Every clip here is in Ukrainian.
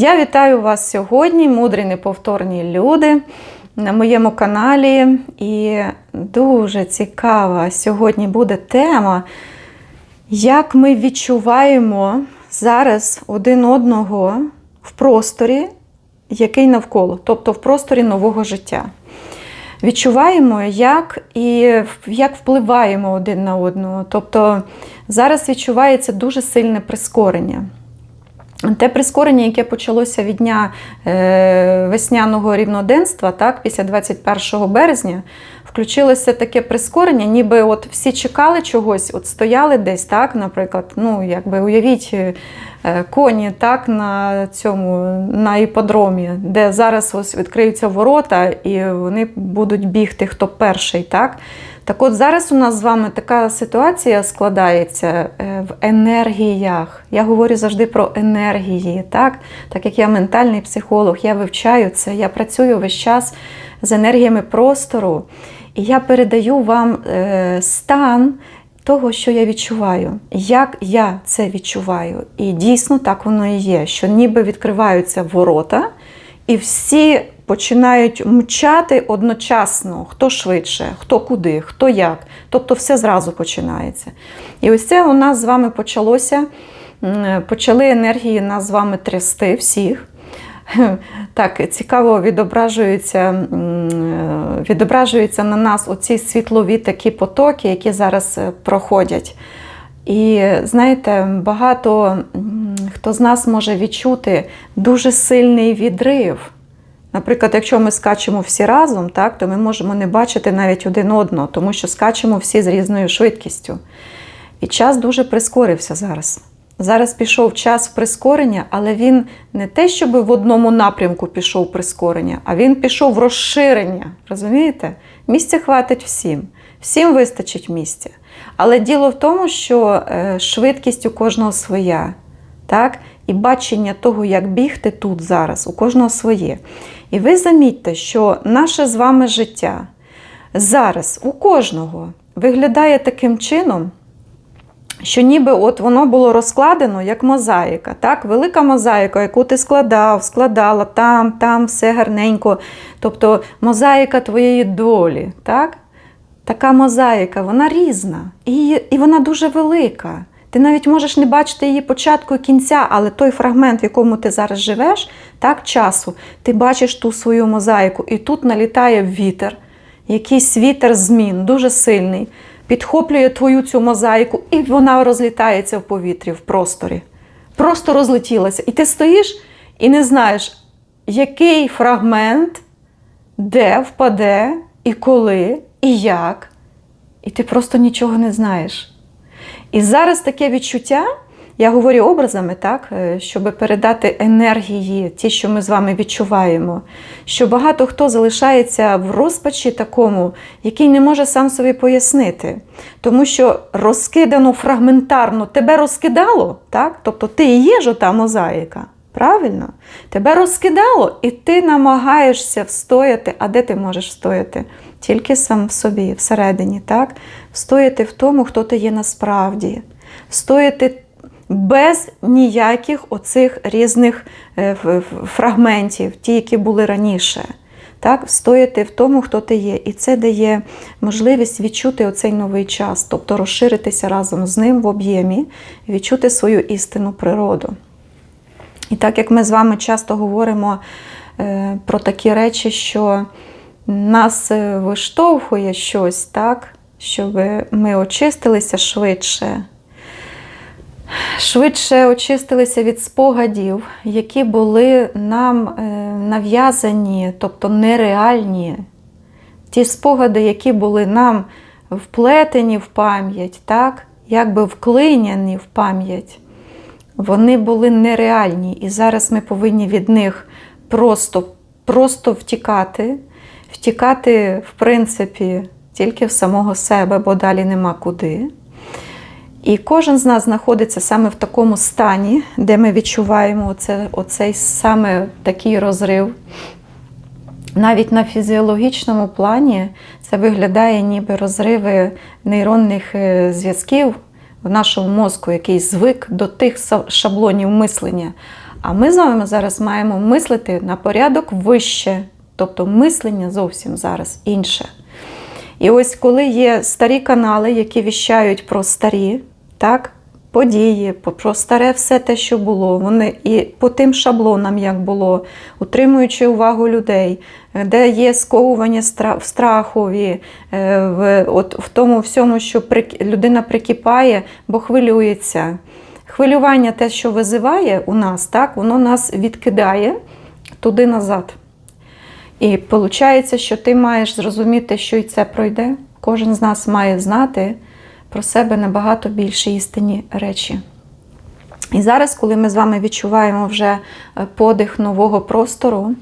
Я вітаю вас сьогодні, мудрі неповторні люди, на моєму каналі. І дуже цікава сьогодні буде тема, як ми відчуваємо зараз один одного в просторі, який навколо, тобто в просторі нового життя. Відчуваємо, як і як впливаємо один на одного. Тобто зараз відчувається дуже сильне прискорення. Те прискорення, яке почалося від дня е, весняного рівноденства, так, після 21 березня, включилося таке прискорення, ніби от всі чекали чогось, от стояли десь, так, наприклад, ну, якби уявіть е, коні так, на цьому, на іподромі, де зараз ось відкриються ворота і вони будуть бігти хто перший. так. Так от зараз у нас з вами така ситуація складається е, в енергіях. Я говорю завжди про енергії, так? Так як я ментальний психолог, я вивчаю це, я працюю весь час з енергіями простору, і я передаю вам е, стан того, що я відчуваю, як я це відчуваю. І дійсно так воно і є, що ніби відкриваються ворота, і всі починають мчати одночасно, хто швидше, хто куди, хто як. Тобто все зразу починається. І ось це у нас з вами почалося. Почали енергії нас з вами трясти всіх. Так, цікаво відображуються відображуються на нас оці світлові такі потоки, які зараз е, проходять. І знаєте, багато хто з нас може відчути дуже сильний відрив. Наприклад, якщо ми скачемо всі разом, так, то ми можемо не бачити навіть один одного, тому що скачемо всі з різною швидкістю. І час дуже прискорився зараз. Зараз пішов час прискорення, але він не те, щоб в одному напрямку пішов прискорення, а він пішов в розширення. Розумієте? Місця хватить всім. Всім вистачить місця. Але діло в тому, що е, швидкість у кожного своя. Так? І бачення того, як бігти тут зараз, у кожного своє. І ви замітьте, що наше з вами життя зараз у кожного виглядає таким чином, що ніби от воно було розкладено як мозаїка. так? Велика мозаїка, яку ти складав, складала там, там, все гарненько. Тобто мозаїка твоєї долі. так? Така мозаїка, вона різна і, і вона дуже велика. Ти навіть можеш не бачити її початку і кінця, але той фрагмент, в якому ти зараз живеш, так часу, ти бачиш ту свою мозаїку, і тут налітає вітер, якийсь вітер змін, дуже сильний, підхоплює твою цю мозаїку, і вона розлітається в повітрі, в просторі. Просто розлетілася. І ти стоїш і не знаєш, який фрагмент, де впаде, і коли, і як. І ти просто нічого не знаєш. І зараз таке відчуття, я говорю образами, так, е, щоб передати енергії, ті, що ми з вами відчуваємо, що багато хто залишається в розпачі такому, який не може сам собі пояснити. Тому що розкидано фрагментарно тебе розкидало, так? тобто ти і є ж ота мозаїка. Правильно? Тебе розкидало, і ти намагаєшся встояти. А де ти можеш встояти? Тільки сам в собі, всередині, так? Встояти в тому, хто ти є насправді. Встояти без ніяких оцих різних е, фрагментів, ті, які були раніше. Так, Встояти в тому, хто ти є. І це дає можливість відчути оцей новий час, тобто розширитися разом з ним в об'ємі, відчути свою істинну природу. І так як ми з вами часто говоримо е, про такі речі, що нас е, виштовхує щось, так, щоб ми очистилися швидше, швидше очистилися від спогадів, які були нам е, нав'язані, тобто нереальні. Ті спогади, які були нам вплетені в пам'ять, так, якби вклиняні в пам'ять вони були нереальні. І зараз ми повинні від них просто, просто втікати, втікати, в принципі, тільки в самого себе, бо далі нема куди. І кожен з нас знаходиться саме в такому стані, де ми відчуваємо оце, оцей саме такий розрив. Навіть на фізіологічному плані це виглядає ніби розриви нейронних е, зв'язків в нашому мозку, який звик до тих шаблонів мислення. А ми з вами зараз маємо мислити на порядок вище, тобто мислення зовсім зараз інше. І ось коли є старі канали, які віщають про старі так, події, про старе все те, що було, вони і по тим шаблонам, як було, утримуючи увагу людей, е, де є сковування в страхові, е, в, от, в тому всьому, що людина прикипає, бо хвилюється. Хвилювання, те, що визиває у нас, так, воно нас відкидає туди назад. І виходить, що ти маєш зрозуміти, що і це пройде. Кожен з нас має знати про себе набагато більше істинні речі. І зараз, коли ми з вами відчуваємо вже е, подих нового простору,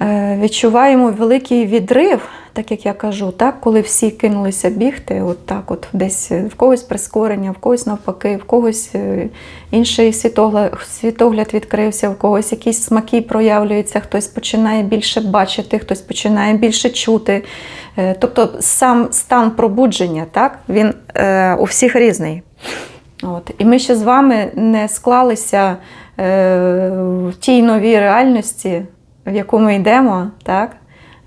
е, відчуваємо великий відрив, так як я кажу, так, коли всі кинулися бігти, от так, от десь е, в когось прискорення, в когось навпаки, в когось е, інший світогляд, світогляд відкрився, в когось якісь смаки проявлюються, хтось починає більше бачити, хтось починає більше чути. Е, Тобто сам стан пробудження, так, він е, у всіх різний. От. І ми ще з вами не склалися е, в тій новій реальності, в яку ми йдемо, так?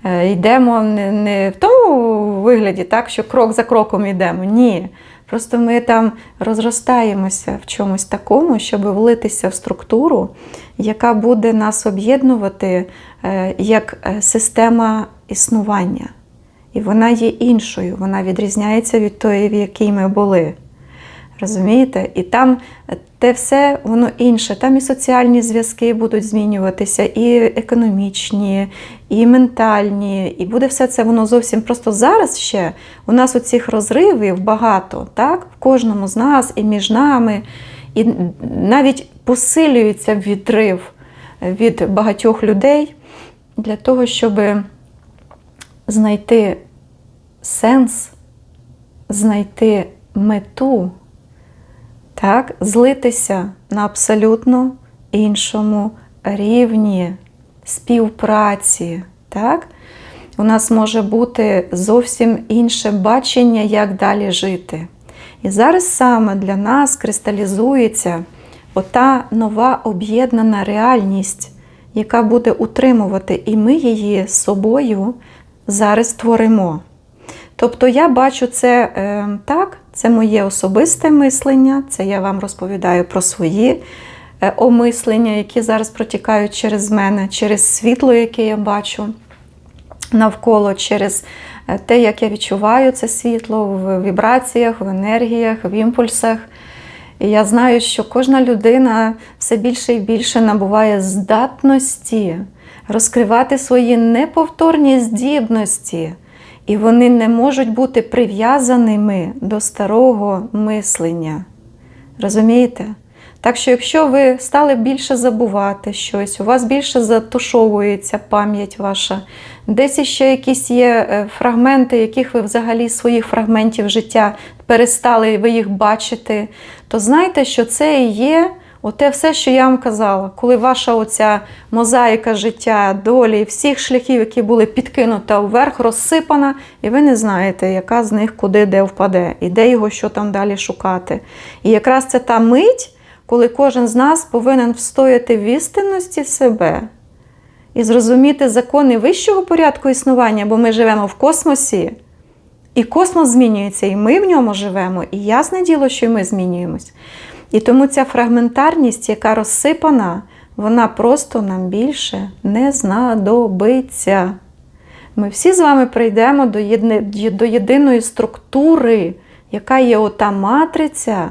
Е, йдемо не, не в тому вигляді, так, що крок за кроком йдемо. Ні. Просто ми там розростаємося в чомусь такому, щоб влитися в структуру, яка буде нас об'єднувати е, як е, система існування. І вона є іншою, вона відрізняється від тої, в якій ми були. Розумієте? І там те все воно інше. Там і соціальні зв'язки будуть змінюватися, і економічні, і ментальні, і буде все це воно зовсім просто зараз ще. У нас оцих розривів багато, так? В кожному з нас і між нами. І навіть посилюється відрив від багатьох людей для того, щоб знайти сенс, знайти мету, так, злитися на абсолютно іншому рівні співпраці. Так? У нас може бути зовсім інше бачення, як далі жити. І зараз саме для нас кристалізується ота нова об'єднана реальність, яка буде утримувати, і ми її з собою зараз творимо. Тобто я бачу це е, так, це моє особисте мислення, це я вам розповідаю про свої е, омислення, які зараз протікають через мене, через світло, яке я бачу навколо, через е, те, як я відчуваю це світло в вібраціях, в енергіях, в імпульсах. І я знаю, що кожна людина все більше і більше набуває здатності розкривати свої неповторні здібності. І вони не можуть бути прив'язаними до старого мислення. Розумієте? Так що, якщо ви стали більше забувати щось, у вас більше затушовується пам'ять ваша, десь іще якісь є е, фрагменти, яких ви взагалі своїх фрагментів життя перестали ви їх бачити, то знайте, що це і є оте все, що я вам казала, коли ваша оця мозаїка життя, долі, всіх шляхів, які були підкинута вверх, розсипана, і ви не знаєте, яка з них куди де впаде, і де його що там далі шукати. І якраз це та мить, коли кожен з нас повинен встояти в істинності себе і зрозуміти закони вищого порядку існування, бо ми живемо в космосі. І космос змінюється, і ми в ньому живемо, і ясне діло, що і ми змінюємось. І тому ця фрагментарність, яка розсипана, вона просто нам більше не знадобиться. Ми всі з вами прийдемо до, єдни, до єдиної структури, яка є ота матриця,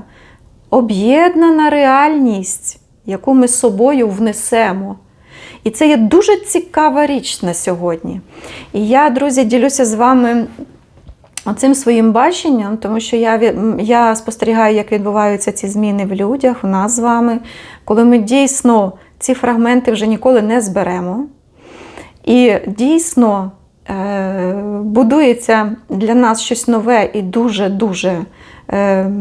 об'єднана реальність, яку ми з собою внесемо. І це є дуже цікава річ на сьогодні. І я, друзі, ділюся з вами оцим своїм баченням, тому що я, я спостерігаю, як відбуваються ці зміни в людях, у нас з вами, коли ми дійсно ці фрагменти вже ніколи не зберемо. І дійсно е, будується для нас щось нове і дуже-дуже е,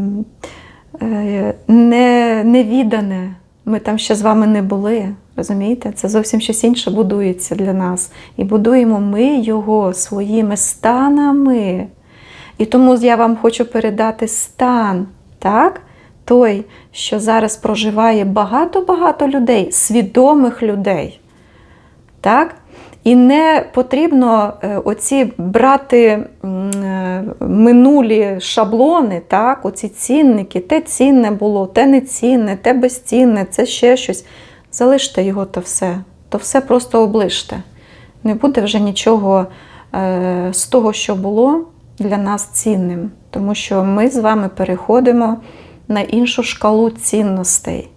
е, не, невідане. Ми там ще з вами не були. Розумієте? Це зовсім щось інше будується для нас. І будуємо ми його своїми станами. І тому я вам хочу передати стан, так? той, що зараз проживає багато-багато людей, свідомих людей. Так? І не потрібно е, оці брати е, минулі шаблони, так? оці цінники, те цінне було, те не цінне, те безцінне, це ще щось. Залиште його то все, то все просто облиште. Не буде вже нічого е, з того, що було для нас цінним, тому що ми з вами переходимо на іншу шкалу цінностей.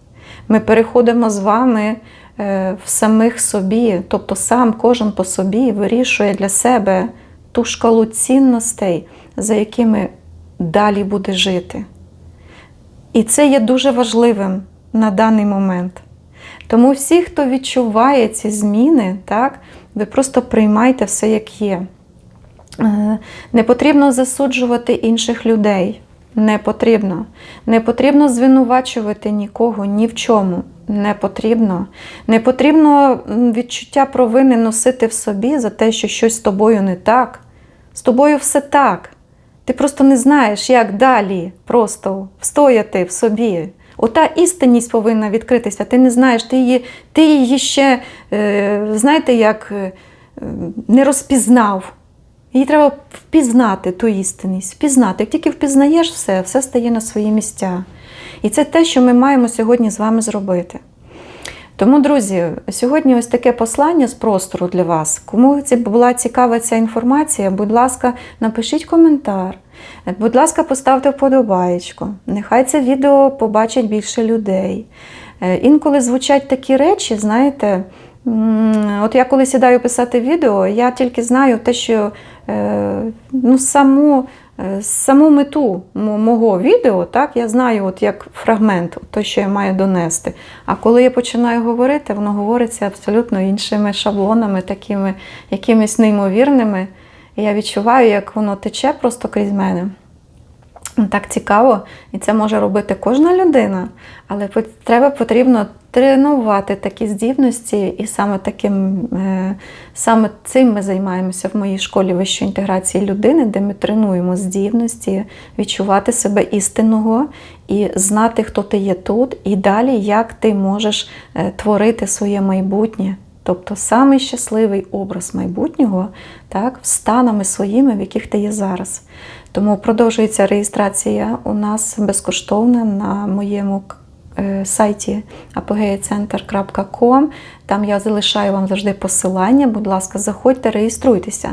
Ми переходимо з вами е, в самих собі, тобто сам кожен по собі вирішує для себе ту шкалу цінностей, за якими далі буде жити. І це є дуже важливим на даний момент. Тому всі, хто відчуває ці зміни, так, ви просто приймайте все, як є. Е, Не потрібно засуджувати інших людей. Не потрібно. Не потрібно звинувачувати нікого ні в чому. Не потрібно. Не потрібно відчуття провини носити в собі за те, що щось з тобою не так. З тобою все так. Ти просто не знаєш, як далі просто встояти в собі. Ота істинність повинна відкритися. Ти не знаєш, ти її, ти її ще, е, знаєте, як е, не розпізнав. Її треба впізнати ту істинність, впізнати. Як тільки впізнаєш все, все стає на свої місця. І це те, що ми маємо сьогодні з вами зробити. Тому, друзі, сьогодні ось таке послання з простору для вас. Кому була цікава ця інформація, будь ласка, напишіть коментар. Будь ласка, поставте вподобаєчку. Нехай це відео побачить більше людей. Е, Інколи звучать такі речі, знаєте. От я коли сідаю писати відео, я тільки знаю те, що ну, саму, е, саму мету мого відео, так, я знаю от як фрагмент, то, що я маю донести. А коли я починаю говорити, воно говориться абсолютно іншими шаблонами, такими якимись неймовірними. І я відчуваю, як воно тече просто крізь мене. Так цікаво, і це може робити кожна людина, але треба потрібно тренувати такі здібності, і саме таким е, саме цим ми займаємося в моїй школі вищої інтеграції людини, де ми тренуємо здібності, відчувати себе істинного і знати, хто ти є тут, і далі як ти можеш е, творити своє майбутнє. Тобто самий щасливий образ майбутнього, так, станами своїми, в яких ти є зараз. Тому продовжується реєстрація у нас безкоштовна на моєму сайті apogeacenter.com. Там я залишаю вам завжди посилання. Будь ласка, заходьте, реєструйтеся.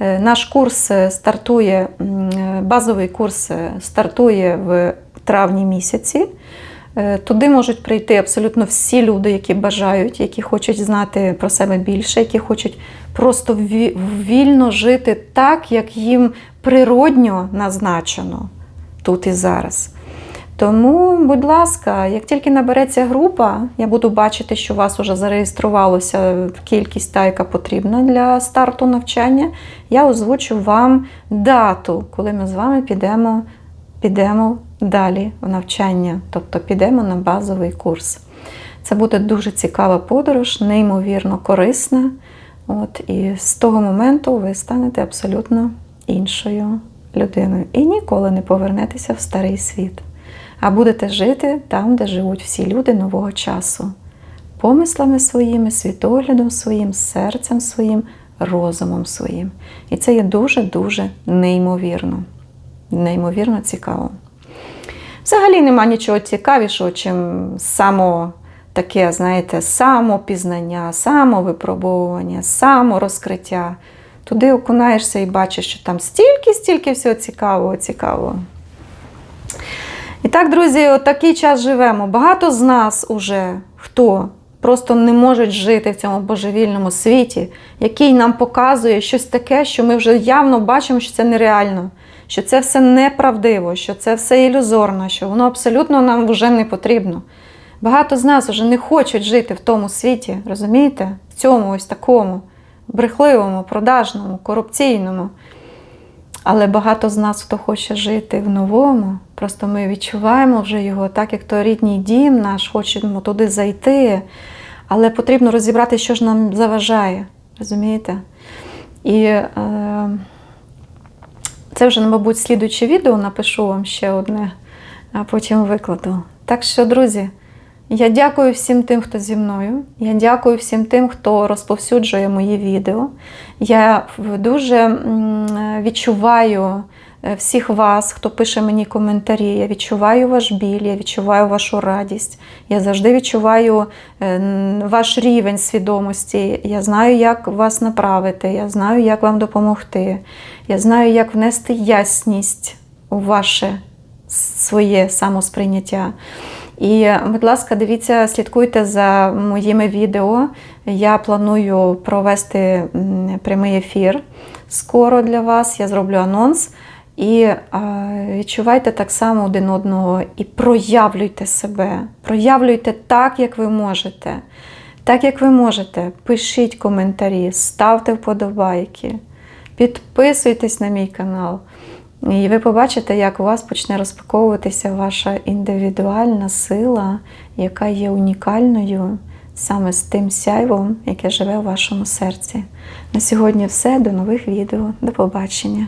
Е, Наш курс е, стартує, е, базовий курс е, стартує в травні місяці. Е, Туди можуть прийти абсолютно всі люди, які бажають, які хочуть знати про себе більше, які хочуть просто вільно жити так, як їм природньо назначено тут і зараз. Тому, будь ласка, як тільки набереться група, я буду бачити, що у вас вже зареєструвалося кількість та, яка потрібна для старту навчання. Я озвучу вам дату, коли ми з вами підемо, підемо далі в навчання, тобто підемо на базовий курс. Це буде дуже цікава подорож, неймовірно корисна. От, і з того моменту ви станете абсолютно іншою людиною і ніколи не повернетеся в старий світ, а будете жити там, де живуть всі люди нового часу, помислами своїми, світоглядом своїм, серцем своїм, розумом своїм. І це є дуже-дуже неймовірно. Неймовірно цікаво. Взагалі нема нічого цікавішого, чим само таке, знаєте, самопізнання, самовипробовування, саморозкриття. Туди окунаєшся і бачиш, що там стільки-стільки всього цікавого, цікавого. І так, друзі, от такий час живемо. Багато з нас уже хто просто не можуть жити в цьому божевільному світі, який нам показує щось таке, що ми вже явно бачимо, що це нереально, що це все неправдиво, що це все ілюзорно, що воно абсолютно нам вже не потрібно. Багато з нас вже не хочуть жити в тому світі, розумієте? В цьому ось такому брехливому, продажному, корупційному. Але багато з нас, хто хоче жити в новому, просто ми відчуваємо вже його, так як то рідний дім наш, хочемо туди зайти. Але потрібно розібрати, що ж нам заважає. Розумієте? І е, це вже, мабуть, слідуюче відео напишу вам ще одне а потім викладу. Так що, друзі, я дякую всім тим, хто зі мною. Я дякую всім тим, хто розповсюджує мої відео. Я дуже відчуваю е, всіх вас, хто пише мені коментарі. Я відчуваю ваш біль, я відчуваю вашу радість. Я завжди відчуваю е, ваш рівень свідомості. Я знаю, як вас направити, я знаю, як вам допомогти. Я знаю, як внести ясність у ваше своє самосприйняття. І, будь ласка, дивіться, слідкуйте за моїми відео. Я планую провести прямий ефір скоро для вас. Я зроблю анонс. І е, відчувайте так само один одного і проявлюйте себе. Проявлюйте так, як ви можете. Так, як ви можете, пишіть коментарі, ставте вподобайки, підписуйтесь на мій канал. І ви побачите, як у вас почне розпаковуватися ваша індивідуальна сила, яка є унікальною саме з тим сяйвом, яке живе у вашому серці. На сьогодні все. До нових відео. До побачення.